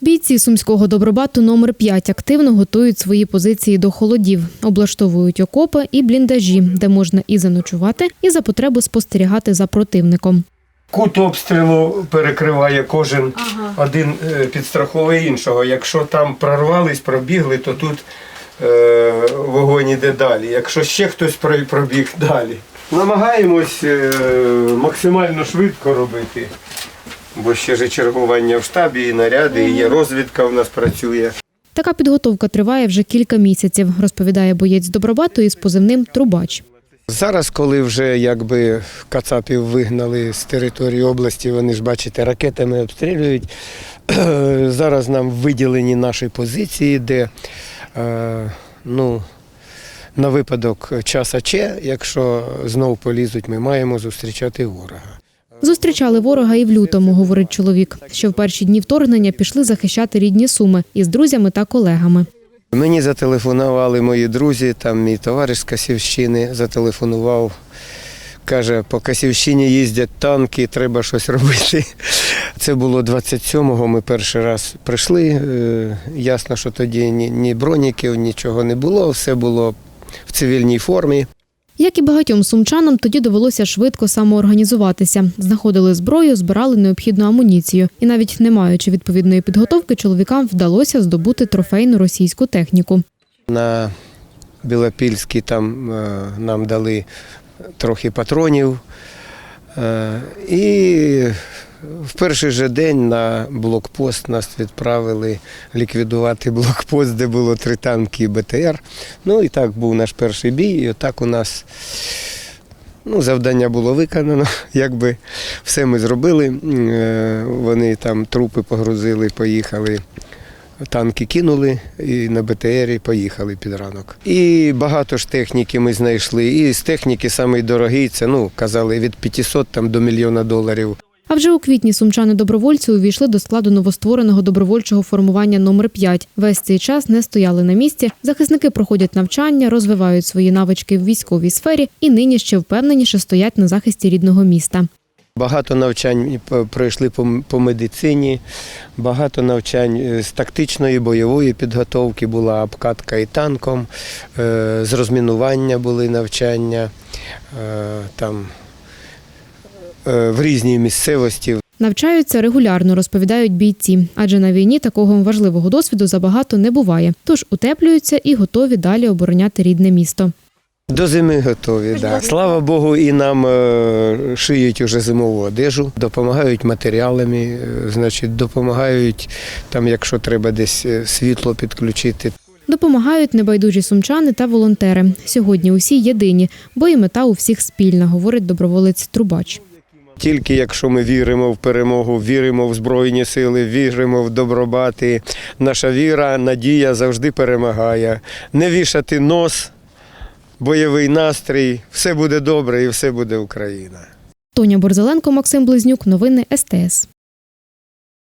Бійці сумського добробату номер 5 активно готують свої позиції до холодів, облаштовують окопи і бліндажі, де можна і заночувати, і за потребу спостерігати за противником. Кут обстрілу перекриває кожен один е, підстраховує іншого. Якщо там прорвались, пробігли, то тут е, вогонь іде далі. Якщо ще хтось про- пробіг далі. Намагаємось е, максимально швидко робити. Бо ще ж чергування в штабі, і наряди, і є розвідка в нас працює. Така підготовка триває вже кілька місяців, розповідає боєць добробату із позивним Трубач. Зараз, коли вже якби кацапів вигнали з території області, вони ж бачите, ракетами обстрілюють. Зараз нам виділені наші позиції, де е, ну, на випадок часа Че, якщо знову полізуть, ми маємо зустрічати ворога. Зустрічали ворога і в лютому, говорить чоловік. Що в перші дні вторгнення пішли захищати рідні суми із друзями та колегами. Мені зателефонували мої друзі, там мій товариш з Касівщини зателефонував. Каже, по Касівщині їздять танки, треба щось робити. Це було 27-го, ми перший раз прийшли. Е, Ясно, що тоді ні, ні броніків, нічого не було, все було в цивільній формі. Як і багатьом сумчанам, тоді довелося швидко самоорганізуватися. Знаходили зброю, збирали необхідну амуніцію. І навіть не маючи відповідної підготовки, чоловікам вдалося здобути трофейну російську техніку. На Білопільській там е, нам дали трохи патронів. Е, І в перший же день на блокпост нас відправили ліквідувати блокпост, де було три танки і БТР. Ну і так був наш перший бій. І отак у нас ну, завдання було виконано. Якби все ми зробили. Е, Вони там трупи погрузили, поїхали. Танки кинули і на БТРі поїхали під ранок. І багато ж техніки ми знайшли. І з техніки самий це ну казали від 500 там, до мільйона доларів. А вже у квітні сумчани-добровольці увійшли до складу новоствореного добровольчого формування номер 5 Весь цей час не стояли на місці. Захисники проходять навчання, розвивають свої навички в військовій сфері і нині ще впевненіше стоять на захисті рідного міста. Багато навчань пройшли по, по медицині, багато навчань е, з тактичної бойової підготовки була обкатка і танком, е, з розмінування були навчання е, там в різній місцевості. Навчаються регулярно, розповідають бійці, адже на війні такого важливого досвіду забагато не буває. Тож утеплюються і готові далі обороняти рідне місто. До зими готові. Да. Слава Богу, і нам е, шиють уже зимову одежу, допомагають матеріалами, е, значить, допомагають там, якщо треба десь е, світло підключити. Допомагають небайдужі сумчани та волонтери. Сьогодні усі єдині, бо і мета у всіх спільна, говорить доброволець Трубач. Тільки якщо ми віримо в перемогу, віримо в Збройні сили, віримо в добробати, наша віра, надія завжди перемагає. Не вішати нос, бойовий настрій, все буде добре і все буде Україна. Тоня Борзеленко, Максим Близнюк. Новини СТС.